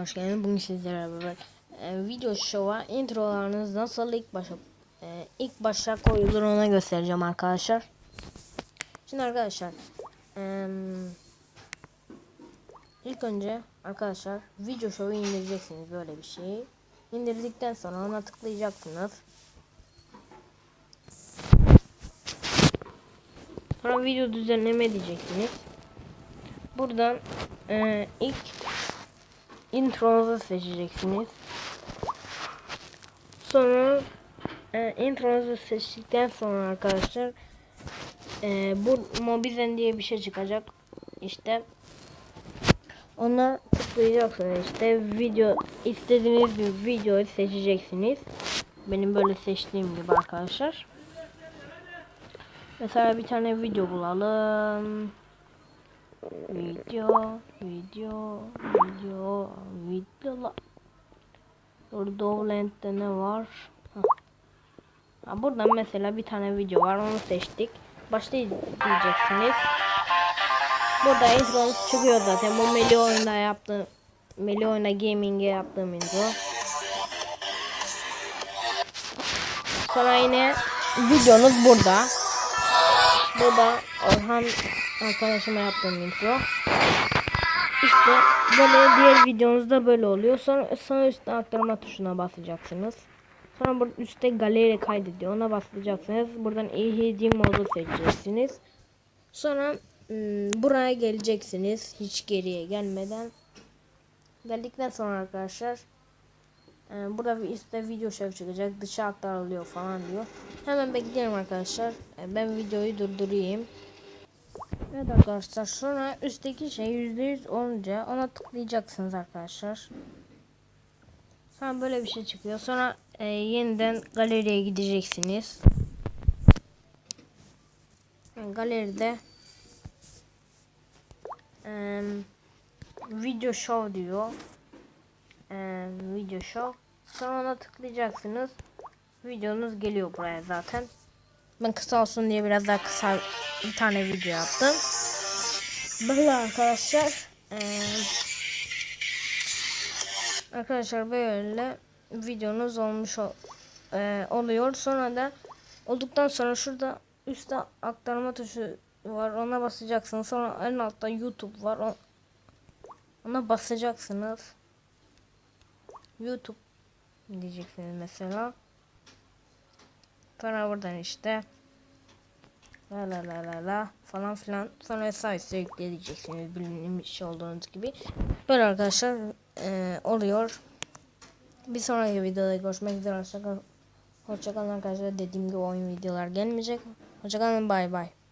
Hoş geldiniz. Bugün sizlere beraber e, video şova introlarınız nasıl ilk başa e, ilk başa koyulur ona göstereceğim arkadaşlar. Şimdi arkadaşlar e, ilk önce arkadaşlar video şovu indireceksiniz böyle bir şeyi. İndirdikten sonra ona tıklayacaksınız. Sonra video düzenleme diyeceksiniz. Buradan e, ilk intronuzu seçeceksiniz. Sonra e, intronuzu seçtikten sonra arkadaşlar e, bu Mobizen diye bir şey çıkacak. İşte ona tıklayacaksınız. İşte video istediğiniz bir videoyu seçeceksiniz. Benim böyle seçtiğim gibi arkadaşlar. Mesela bir tane video bulalım. Video, video, video, video. Rodolent'te ne var? Hah. Ha, buradan mesela bir tane video var onu seçtik. Başta diyeceksiniz. Burada intromuz çıkıyor zaten. Bu Meli oyunda yaptığım Meli oyunda gaming'e yaptığım intro. Sonra yine videonuz burada. Burada Orhan arkadaşıma yaptığım intro. İşte böyle diğer videonuzda böyle oluyor. Sonra sağ üstte aktarma tuşuna basacaksınız. Sonra burada üstte galeri kaydediyor. Ona basacaksınız. Buradan EHD modu seçeceksiniz. Sonra ım, buraya geleceksiniz. Hiç geriye gelmeden. Geldikten sonra arkadaşlar e, burada üstte video şov çıkacak. Dışa aktarılıyor falan diyor. Hemen bekleyelim arkadaşlar. E, ben videoyu durdurayım. Evet arkadaşlar sonra üstteki şey %100 olunca ona tıklayacaksınız arkadaşlar. Sonra böyle bir şey çıkıyor. Sonra e, yeniden galeriye gideceksiniz. Galeride e, video show diyor. E, video show. Sonra ona tıklayacaksınız. Videonuz geliyor buraya zaten. Ben kısa olsun diye biraz daha kısa bir tane video yaptım. Böyle arkadaşlar. Ee, arkadaşlar böyle videonuz olmuş ol, e, oluyor. Sonra da olduktan sonra şurada üstte aktarma tuşu var. Ona basacaksınız. Sonra en altta YouTube var. Ona basacaksınız. YouTube diyeceksiniz mesela. Sonra buradan işte la la la la la falan filan sonra sayısı yükleyeceksiniz bilinmiş olduğunuz gibi. Böyle arkadaşlar e, oluyor. Bir sonraki videoda görüşmek üzere. Hoşçakalın arkadaşlar. Dediğim gibi oyun videolar gelmeyecek. Hoşçakalın. Bay bay.